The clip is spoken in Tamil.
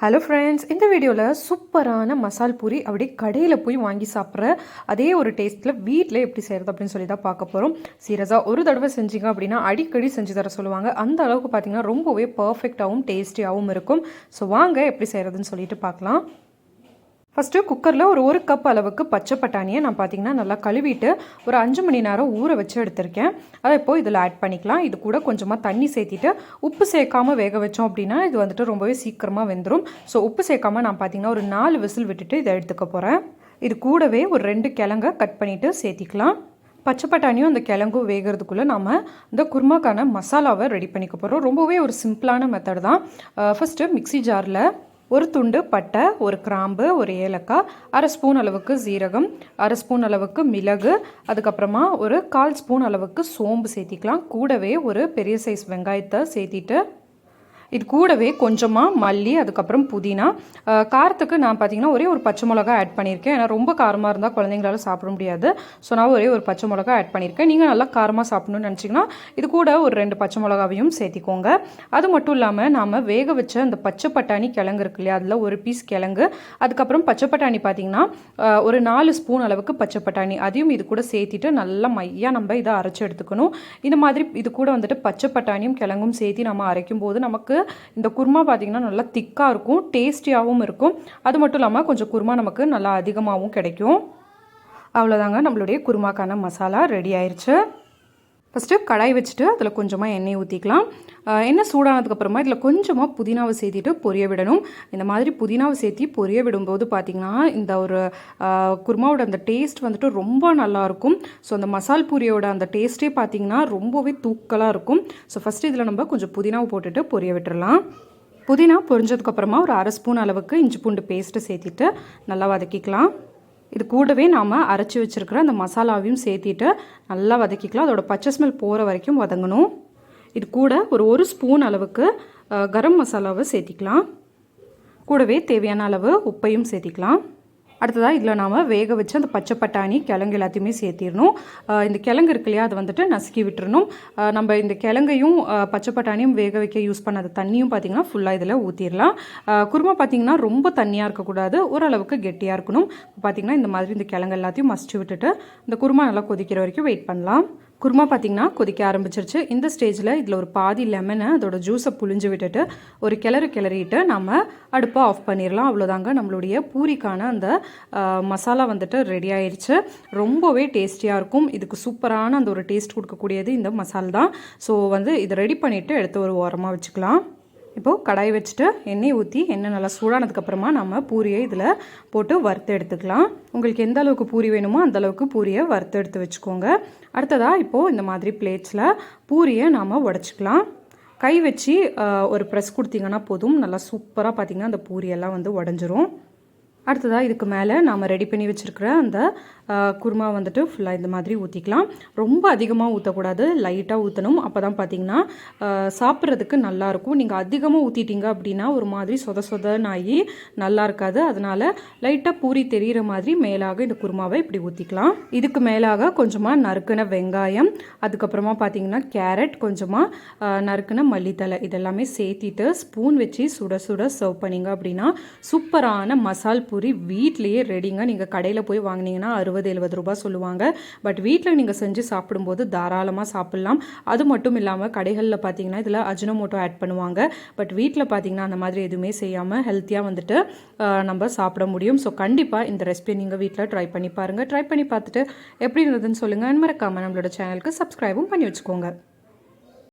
ஹலோ ஃப்ரெண்ட்ஸ் இந்த வீடியோவில் சூப்பரான மசால் பூரி அப்படியே கடையில் போய் வாங்கி சாப்பிட்ற அதே ஒரு டேஸ்ட்டில் வீட்டில் எப்படி செய்கிறது அப்படின்னு சொல்லி தான் பார்க்க போகிறோம் சீரியஸாக ஒரு தடவை செஞ்சீங்க அப்படின்னா அடிக்கடி செஞ்சு தர சொல்லுவாங்க. அந்த அளவுக்கு பார்த்தீங்கன்னா ரொம்பவே பர்ஃபெக்டாகவும் டேஸ்டியாகவும் இருக்கும். ஸோ வாங்க எப்படி செய்கிறதுன்னு சொல்லிட்டு பார்க்கலாம். ஃபஸ்ட்டு குக்கரில் ஒரு ஒரு கப் அளவுக்கு பச்சை பட்டாணியை நான் பார்த்தீங்கன்னா நல்லா கழுவிட்டு ஒரு அஞ்சு மணி நேரம் ஊற வச்சு எடுத்திருக்கேன். அதை இப்போது இதில் ஆட் பண்ணிக்கலாம். இது கூட கொஞ்சமாக தண்ணி சேர்த்திட்டு உப்பு சேர்க்காமல் வேக வச்சோம் அப்படின்னா இது வந்துட்டு ரொம்பவே சீக்கிரமாக வெந்துடும் ஸோ உப்பு சேர்க்காமல் நான் பார்த்தீங்கன்னா ஒரு நாலு விசில் விட்டுட்டு இதை எடுத்துக்க போகிறேன் இது கூடவே ஒரு ரெண்டு கிழங்க கட் பண்ணிவிட்டு சேர்த்திக்கலாம். பச்சை பட்டாணியும் அந்த கிழங்கும் வேகிறதுக்குள்ளே நாம் இந்த குருமாக்கான மசாலாவை ரெடி பண்ணிக்க போகிறோம் ரொம்பவே ஒரு சிம்பிளான மெத்தட் தான். ஃபஸ்ட்டு மிக்சி ஜாரில் ஒரு துண்டு பட்டை ஒரு கிராம்பு ஒரு ஏலக்காய் அரை ஸ்பூன் அளவுக்கு சீரகம் அரை ஸ்பூன் அளவுக்கு மிளகு அதுக்கப்புறமா ஒரு கால் ஸ்பூன் அளவுக்கு சோம்பு சேர்த்திக்கலாம். கூடவே ஒரு பெரிய சைஸ் வெங்காயத்தை சேர்த்திட்டு இது கூடவே கொஞ்சமாக மல்லி அதுக்கப்புறம் புதினா. காரத்துக்கு நான் பார்த்தீங்கன்னா ஒரே ஒரு பச்சை மிளகா ஆட் பண்ணியிருக்கேன். ஏன்னா ரொம்ப காரமாக இருந்தால் குழந்தைங்களால சாப்பிட முடியாது. ஸோ நான் ஒரே ஒரு பச்சை மிளகா ஆட் பண்ணியிருக்கேன். நீங்கள் நல்லா காரமாக சாப்பிடணும்னு நினச்சிங்கன்னா இது கூட ஒரு ரெண்டு பச்சை மிளகாவையும் சேர்த்திக்கோங்க. அது மட்டும் இல்லாமல் நாம் வேக வச்ச அந்த பச்சை பட்டாணி கிழங்கு இருக்கு இல்லையா? அதில் ஒரு பீஸ் கிழங்கு. அதுக்கப்புறம் பச்சை பட்டாணி பார்த்தீங்கன்னா ஒரு நாலு ஸ்பூன் அளவுக்கு பச்சை பட்டாணி. அதையும் இது கூட சேர்த்திட்டு நல்லா மையாக நம்ம இதை அரைச்சி எடுத்துக்கணும். இந்த மாதிரி இது கூட வந்துட்டு பச்சை பட்டாணியும் கிழங்கும் சேர்த்து நம்ம அரைக்கும் போது நமக்கு இந்த குருமா பார்த்திங்கன்னா நல்லா திக்காக இருக்கும் டேஸ்டியாகவும் இருக்கும். அது மட்டும் இல்லாமல் கொஞ்சம் குருமா நமக்கு நல்லா அதிகமாகவும் கிடைக்கும். அவ்வளோதாங்க நம்மளுடைய குருமாக்கான மசாலா ரெடி ஆயிடுச்சு ஃபஸ்ட்டு கடாய் வச்சுட்டு அதில் கொஞ்சமாக எண்ணெய் ஊற்றிக்கலாம் எண்ணெய் சூடானதுக்கப்புறமா இதில் கொஞ்சமாக புதினாவை சேர்த்திட்டு பொரிய விடணும். இந்த மாதிரி புதினாவை சேர்த்தி பொரிய விடும்போது பார்த்திங்கன்னா இந்த ஒரு குருமாவோட அந்த டேஸ்ட் வந்துட்டு ரொம்ப நல்லாயிருக்கும் ஸோ அந்த மசால் பூரியோட அந்த டேஸ்ட்டே பார்த்திங்கன்னா ரொம்பவே தூக்கலாக இருக்கும். ஸோ ஃபஸ்ட்டு இதில் நம்ம கொஞ்சம் புதினாவை போட்டுட்டு பொரிய விட்டுடலாம் புதினா பொரிஞ்சதுக்கப்புறமா ஒரு அரை ஸ்பூன் அளவுக்கு இஞ்சி பூண்டு பேஸ்ட்டு சேர்த்திட்டு நல்லா வதக்கிக்கலாம். இது கூடவே நாம் அரைச்சி வச்சுருக்கிற அந்த மசாலாவையும் சேர்த்திட்டு நல்லா வதக்கிக்கலாம். அதோட பச்சை ஸ்மெல் போகிற வரைக்கும் வதங்கணும். இது கூட ஒரு ஒரு ஸ்பூன் அளவுக்கு கரம் மசாலாவை சேர்த்திக்கலாம். கூடவே தேவையான அளவு உப்பையும் சேர்த்திக்கலாம். அடுத்ததாக இதில் நாம் வேக வச்சு அந்த பச்சை பட்டாணி கிழங்கு எல்லாத்தையுமே சேர்த்திடணும். இந்த கிழங்கு இருக்கு இல்லையா அதை வந்துட்டு நசுக்கி விட்டுறணும். நம்ம இந்த கிழங்கையும் பச்சை பட்டாணியும் வேக வைக்க யூஸ் பண்ண தண்ணியும் பார்த்திங்கன்னா ஃபுல்லாக இதில் ஊற்றிடலாம் குருமா பார்த்திங்கன்னா ரொம்ப தண்ணியாக இருக்கக்கூடாது ஓரளவுக்கு கெட்டியாக இருக்கணும். பார்த்திங்கன்னா இந்த மாதிரி இந்த கிழங்கு எல்லாத்தையும் மசிச்சு விட்டுட்டு இந்த குருமா நல்லா கொதிக்கிற வரைக்கும் வெயிட் பண்ணலாம். குருமா பார்த்திங்கன்னா கொதிக்க ஆரம்பிச்சிருச்சு. இந்த ஸ்டேஜில் இதில் ஒரு பாதி லெமனை அதோட ஜூஸை புழிஞ்சு விட்டுட்டு ஒரு கிளறு கிளறிட்டு நம்ம அடுப்பை ஆஃப் பண்ணிடலாம் அவ்வளோதாங்க நம்மளுடைய பூரிக்கான அந்த மசாலா வந்துட்டு ரெடி ஆயிடுச்சு ரொம்பவே டேஸ்டியாக இருக்கும். இதுக்கு சூப்பரான அந்த ஒரு டேஸ்ட் கொடுக்கக்கூடியது இந்த மசால் தான். ஸோ வந்து இதை ரெடி பண்ணிவிட்டு எடுத்து ஒரு ஓரமாக வச்சுக்கலாம். இப்போது கடாய் வச்சுட்டு எண்ணெய் ஊற்றி எண்ணெய் நல்லா சூடானதுக்கப்புறமா நம்ம பூரியை இதில் போட்டு வறுத்து எடுத்துக்கலாம். உங்களுக்கு எந்த அளவுக்கு பூரி வேணுமோ அந்த அளவுக்கு பூரியை வறுத்து எடுத்து வச்சுக்கோங்க. அடுத்ததாக இப்போது இந்த மாதிரி பிளேட்ஸில் பூரியை நாம் உடச்சிக்கலாம். கை வச்சு ஒரு ப்ரெஸ் கொடுத்தீங்கன்னா போதும். நல்லா சூப்பராக பார்த்திங்கன்னா அந்த பூரியெல்லாம் வந்து உடஞ்சிரும். அடுத்ததாக இதுக்கு மேலே நாம் ரெடி பண்ணி வச்சுருக்கிற அந்த குருமா வந்துட்டு ஃபுல்லாக இந்த மாதிரி ஊற்றிக்கலாம் ரொம்ப அதிகமாக ஊற்றக்கூடாது லைட்டாக ஊற்றணும் அப்போ தான் பார்த்தீங்கன்னா சாப்பிட்றதுக்கு நல்லாயிருக்கும் நீங்கள் அதிகமாக ஊற்றிட்டீங்க அப்படின்னா ஒரு மாதிரி சொத சொதனாகி நல்லா இருக்காது. அதனால் லைட்டாக பூரி தெரிகிற மாதிரி மேலாக இந்த குருமாவை இப்படி ஊற்றிக்கலாம் இதுக்கு மேலாக கொஞ்சமாக நறுக்கின வெங்காயம் அதுக்கப்புறமா பார்த்தீங்கன்னா கேரட் கொஞ்சமாக நறுக்கின மல்லித்தலை இதெல்லாமே சேர்த்திட்டு ஸ்பூன் வச்சு சுட சுட சர்வ் பண்ணிங்க அப்படின்னா சூப்பரான மசால் பூரி வீட்லேயே ரெடிங்க நீங்கள் கடையில் போய் வாங்கினீங்கன்னா அறுபது எழுபது ரூபா சொல்லுவாங்க. பட் வீட்டில் நீங்கள் செஞ்சு சாப்பிடும்போது தாராளமாக சாப்பிட்லாம். அது மட்டும் இல்லாமல் கடைகளில் பார்த்தீங்கன்னா இதில் அஜினோமோட்டோ ஆட் பண்ணுவாங்க. பட் வீட்டில் பார்த்தீங்கன்னா அந்த மாதிரி எதுவுமே செய்யாமல் ஹெல்த்தியாக வந்துட்டு நம்ம சாப்பிட முடியும். ஸோ கண்டிப்பாக இந்த ரெசிபியை நீங்கள் வீட்டில் ட்ரை பண்ணி பாருங்கள் ட்ரை பண்ணி பார்த்துட்டு எப்படி இருந்ததுன்னு சொல்லுங்கள் மறக்காமல் நம்மளோட சேனலுக்கு சப்ஸ்கிரைபும் பண்ணி வச்சுக்கோங்க.